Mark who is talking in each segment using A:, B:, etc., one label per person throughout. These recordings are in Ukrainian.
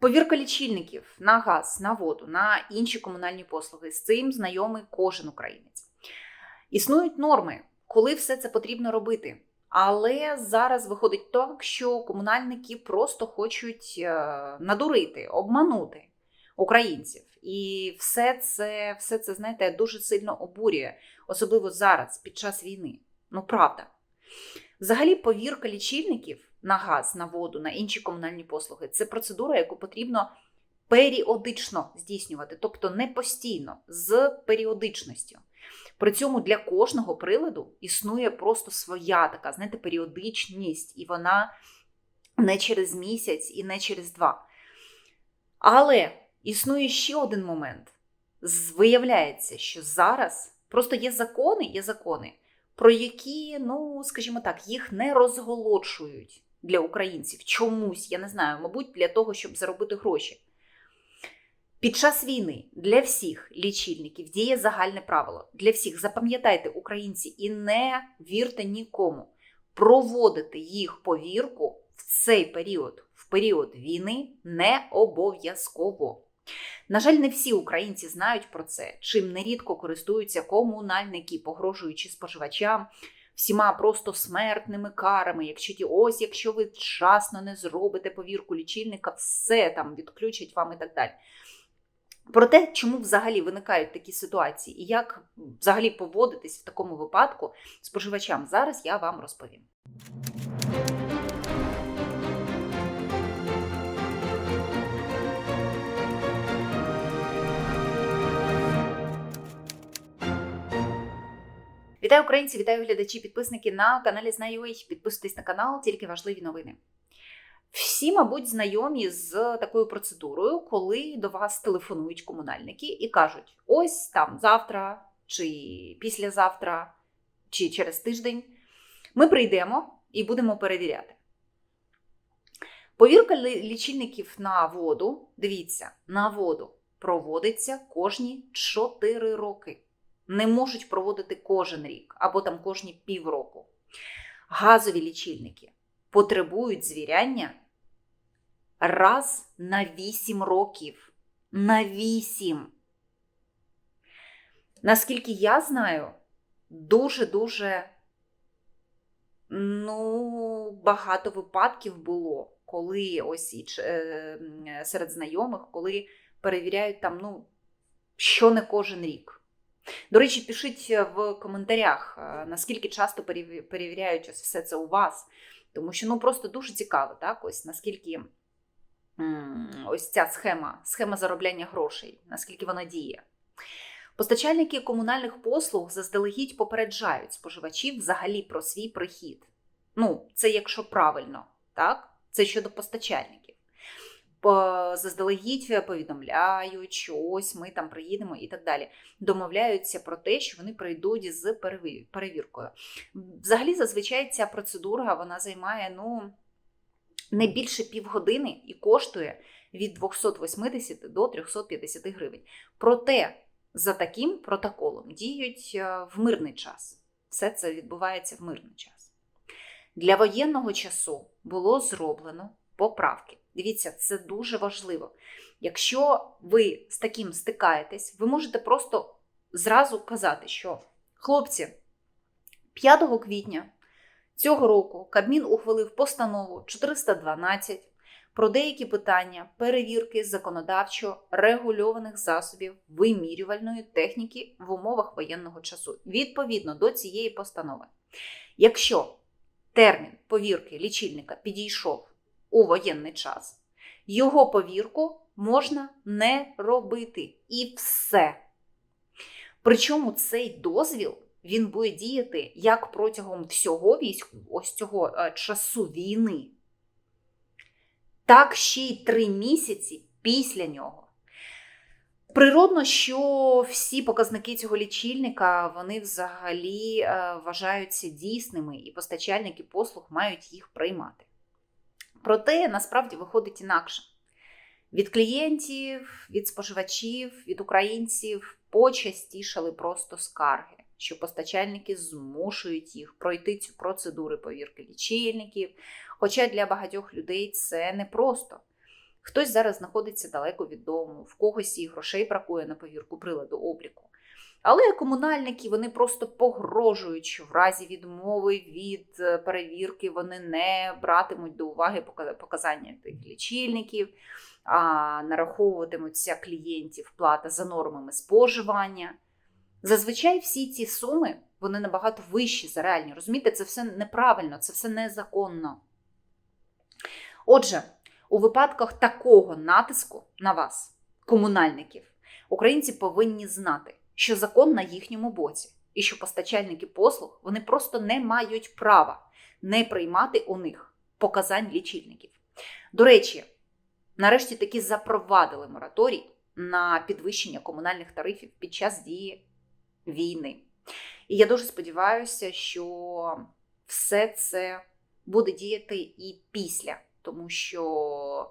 A: Повірка лічильників на газ, на воду, на інші комунальні послуги. З цим знайомий кожен українець. Існують норми, коли все це потрібно робити. Але зараз виходить так, що комунальники просто хочуть е, надурити, обманути українців. І все це, все це, знаєте, дуже сильно обурює, особливо зараз, під час війни. Ну, правда. Взагалі, повірка лічильників на газ, на воду, на інші комунальні послуги це процедура, яку потрібно періодично здійснювати, тобто не постійно, з періодичністю. При цьому для кожного приладу існує просто своя така, знаєте, періодичність, і вона не через місяць і не через два. Але існує ще один момент. Виявляється, що зараз просто є закони, є закони, про які, ну, скажімо так, їх не розголошують для українців. Чомусь, я не знаю, мабуть, для того, щоб заробити гроші. Під час війни для всіх лічильників діє загальне правило. Для всіх запам'ятайте українці і не вірте нікому. Проводити їх повірку в цей період, в період війни, не обов'язково. На жаль, не всі українці знають про це, чим нерідко користуються комунальники, погрожуючи споживачам всіма просто смертними карами. Якщо ті, ось, якщо ви вчасно не зробите повірку лічильника, все там відключать вам і так далі. Про те, чому взагалі виникають такі ситуації і як взагалі поводитись в такому випадку споживачам, зараз я вам розповім. Вітаю українці, вітаю глядачі, підписники на каналі Знаю.ua. Підписуйтесь на канал, тільки важливі новини. Всі, мабуть, знайомі з такою процедурою, коли до вас телефонують комунальники і кажуть: ось там завтра, чи післязавтра, чи через тиждень ми прийдемо і будемо перевіряти. Повірка лічильників на воду, дивіться, на воду проводиться кожні 4 роки. Не можуть проводити кожен рік або там кожні півроку. Газові лічильники потребують звіряння раз на 8 років. На 8. Наскільки я знаю, дуже-дуже ну, багато випадків було, коли ось і е, серед знайомих, коли перевіряють там, ну, що не кожен рік. До речі, пишіть в коментарях, е, наскільки часто перевіряють ось все це у вас. Тому що ну просто дуже цікаво, так, ось наскільки ось ця схема, схема заробляння грошей, наскільки вона діє. Постачальники комунальних послуг заздалегідь попереджають споживачів взагалі про свій прихід. Ну, це якщо правильно, так? Це щодо постачальників заздалегідь повідомляють, що ось ми там приїдемо і так далі. Домовляються про те, що вони прийдуть з перевіркою. Взагалі, зазвичай ця процедура вона займає ну, не більше півгодини і коштує від 280 до 350 гривень. Проте за таким протоколом діють е, в мирний час. Все це відбувається в мирний час. Для воєнного часу було зроблено поправки. Дивіться, це дуже важливо. Якщо ви з таким стикаєтесь, ви можете просто зразу казати, що хлопці, 5 квітня цього року Кабмін ухвалив постанову 412 про деякі питання перевірки законодавчо регульованих засобів вимірювальної техніки в умовах воєнного часу. Відповідно до цієї постанови. Якщо термін повірки лічильника підійшов у воєнний час. Його повірку можна не робити. І все. Причому цей дозвіл він буде діяти як протягом всього війську, ось цього е, часу війни, так ще й три місяці після нього. Природно, що всі показники цього лічильника вони взагалі е, вважаються дійсними, і постачальники послуг мають їх приймати. Проте насправді виходить інакше. Від клієнтів, від споживачів, від українців почастішали просто скарги, що постачальники змушують їх пройти цю процедуру повірки лічильників. Хоча для багатьох людей це не просто. Хтось зараз знаходиться далеко від дому, в когось і грошей бракує на повірку приладу обліку. Але комунальники вони просто погрожують, що в разі відмови від е, перевірки вони не братимуть до уваги показання тих лічильників, а нараховуватимуться клієнтів плата за нормами споживання. Зазвичай всі ці суми вони набагато вищі за реальні. Розумієте, це все неправильно, це все незаконно. Отже, у випадках такого натиску на вас, комунальників, українці повинні знати, що закон на їхньому боці, і що постачальники послуг вони просто не мають права не приймати у них показань лічильників. До речі, нарешті таки запровадили мораторій на підвищення комунальних тарифів під час дії війни. І я дуже сподіваюся, що все це буде діяти і після, тому що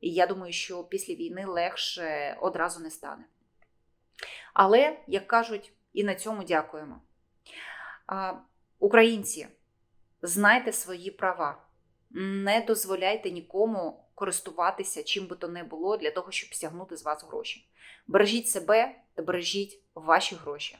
A: я думаю, що після війни легше одразу не стане. Але, як кажуть, і на цьому дякуємо. Українці, знайте свої права, не дозволяйте нікому користуватися чим би то не було для того, щоб стягнути з вас гроші. Бережіть себе та бережіть ваші гроші.